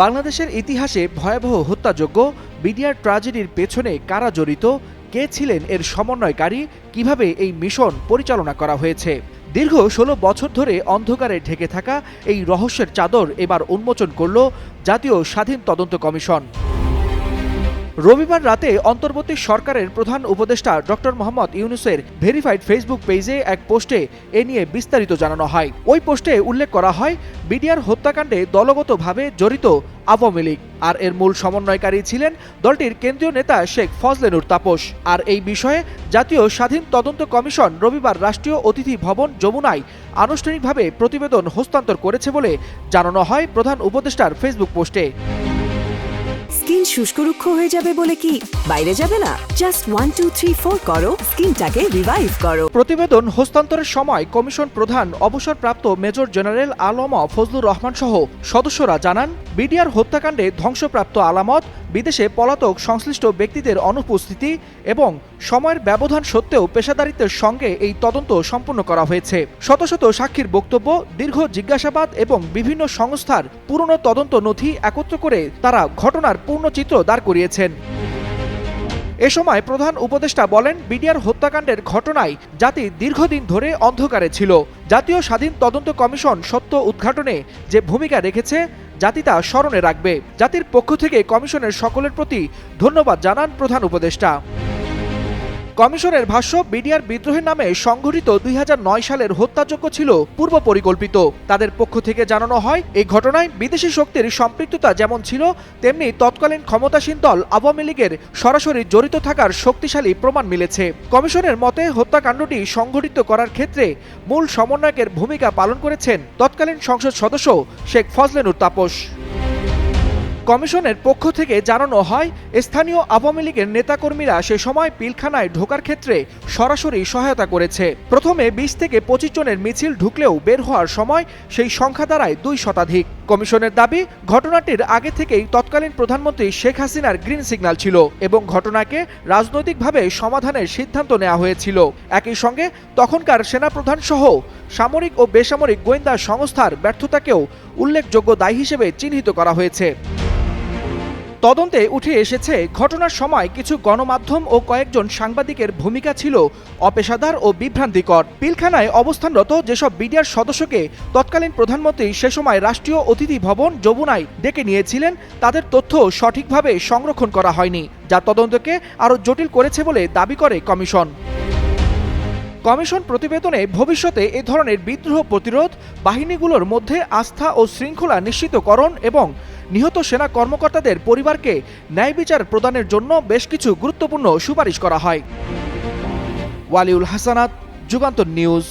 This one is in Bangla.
বাংলাদেশের ইতিহাসে ভয়াবহ হত্যাযোগ্য বিডিআর ট্রাজেডির পেছনে কারা জড়িত, কে ছিলেন এর সমন্বয়কারী, কীভাবে এই মিশন পরিচালনা করা হয়েছে? দীর্ঘ ষোলো বছর ধরে অন্ধকারে ঢেকে থাকা এই রহস্যের চাদর এবার উন্মোচন করল জাতীয় স্বাধীন তদন্ত কমিশন। রবিবার রাতে অন্তর্বর্তী সরকারের প্রধান উপদেষ্টা ডক্টর মোহাম্মদ ইউনুসের ভেরিফাইড ফেসবুক পেজে এক পোস্টে এ নিয়ে বিস্তারিত জানানো হয়। ওই পোস্টে উল্লেখ করা হয়, বিডিআর হত্যাকাণ্ডে দলগতভাবে জড়িত আওয়ামী লীগ। আর এর মূল সমন্বয়কারী ছিলেন দলটির কেন্দ্রীয় নেতা শেখ ফজলেনুর তাপস। আর এই বিষয়ে জাতীয় স্বাধীন তদন্ত কমিশন রবিবার রাষ্ট্রীয় অতিথি ভবন যমুনায় আনুষ্ঠানিকভাবে প্রতিবেদন হস্তান্তর করেছে বলে জানানো হয় প্রধান উপদেষ্টার ফেসবুক পোস্টে। স্কিন শুষ্ক রুক্ষ হয়ে যাবে বলে কি? বাইরে যাবে না। Just one two three four করো। স্কিনটাকে রিভাইভ করো। প্রতিবেদন হস্তান্তরের সময় কমিশন প্রধান, অবসরপ্রাপ্ত মেজর জেনারেল আলমা ফজলুর রহমান সহ সদস্যরা জানান, বিডিআর হত্যাকাণ্ডে ধ্বংসপ্রাপ্ত আলামত, বিদেশে পলাতক সংশ্লিষ্ট ব্যক্তিদের অনুপস্থিতি এবং সময়ের ব্যবধান সত্ত্বেও পেশাদারিত্বের সঙ্গে এই তদন্ত সম্পন্ন করা হয়েছে। শত শত সাক্ষীর বক্তব্য, দীর্ঘ জিজ্ঞাসাবাদ এবং বিভিন্ন সংস্থার পুরনো তদন্ত নথি একত্র করে তারা ঘটনার পূর্ণ চিত্র দাঁড় করিয়েছেন। এ সময় প্রধান উপদেষ্টা বলেন, বিডিআর হত্যাকাণ্ডের ঘটনায় জাতি দীর্ঘদিন ধরে অন্ধকারে ছিল। জাতীয় স্বাধীন তদন্ত কমিশন সত্য উদ্ঘাটনে যে ভূমিকা রেখেছে, জাতি তা স্মরণে রাখবে। জাতির পক্ষ থেকে কমিশনের সকলের প্রতি ধন্যবাদ জানান প্রধান উপদেষ্টা। কমিশনের ভাষ্য, বিডিআর বিদ্রোহের নামে সংঘটিত দুই নয় সালের হত্যাযজ্ঞ ছিল পূর্ব পরিকল্পিত তাদের পক্ষ থেকে জানানো হয়, এই ঘটনায় বিদেশি শক্তির সম্পৃক্ততা যেমন ছিল, তেমনি তৎকালীন ক্ষমতাসীন দল আওয়ামী লীগের সরাসরি জড়িত থাকার শক্তিশালী প্রমাণ মিলেছে। কমিশনের মতে, হত্যাকাণ্ডটি সংঘটিত করার ক্ষেত্রে মূল সমন্বয়কের ভূমিকা পালন করেছেন তৎকালীন সংসদ সদস্য শেখ ফজলেনুর তাপস। কমিশনের পক্ষ থেকে জানানো হয়, স্থানীয় আওয়ামী লীগের নেতাকর্মীরা সে সময় পিলখানায় ঢোকার ক্ষেত্রে সরাসরি সহায়তা করেছে। প্রথমে বিশ থেকে পঁচিশ জনের মিছিল ঢুকলেও বের হওয়ার সময় সেই সংখ্যা দাঁড়ায় দুই শতাধিক। কমিশনের দাবি, ঘটনাটির আগে থেকেই তৎকালীন প্রধানমন্ত্রী শেখ হাসিনার গ্রিন সিগন্যাল ছিল এবং ঘটনাকে রাজনৈতিকভাবে সমাধানের সিদ্ধান্ত নেওয়া হয়েছিল। একই সঙ্গে তখনকার সেনাপ্রধান সহ সামরিক ও বেসামরিক গোয়েন্দা সংস্থার ব্যর্থতাকেও উল্লেখযোগ্য দায়ী হিসেবে চিহ্নিত করা হয়েছে। তদন্তে উঠে এসেছে, ঘটনার সময় কিছু গণমাধ্যম ও কয়েকজন সাংবাদিকের ভূমিকা ছিল অপেশাদার ও বিভ্রান্তিকর। পিলখানায় অবস্থানরত যেসব বিডিআর সদস্যকে তৎকালীন প্রধানমন্ত্রী সে সময় রাষ্ট্রীয় অতিথি ভবন যমুনায় ডেকে নিয়েছিলেন, তাদের তথ্য সঠিকভাবে সংরক্ষণ করা হয়নি, যা তদন্তকে আরও জটিল করেছে বলে দাবি করে কমিশন। কমিশন প্রতিবেদনে ভবিষ্যতে এ ধরনের বিদ্রোহ প্রতিরোধ, বাহিনীগুলোর মধ্যে আস্থা ও শৃঙ্খলা নিশ্চিতকরণ এবং নিহত সেনা কর্মকর্তাদের পরিবারকে ন্যায় বিচার প্রদানের জন্য বেশ কিছু গুরুত্বপূর্ণ সুপারিশ করা হয়। ওয়ালিউল হাসানাত, যুগান্তর নিউজ।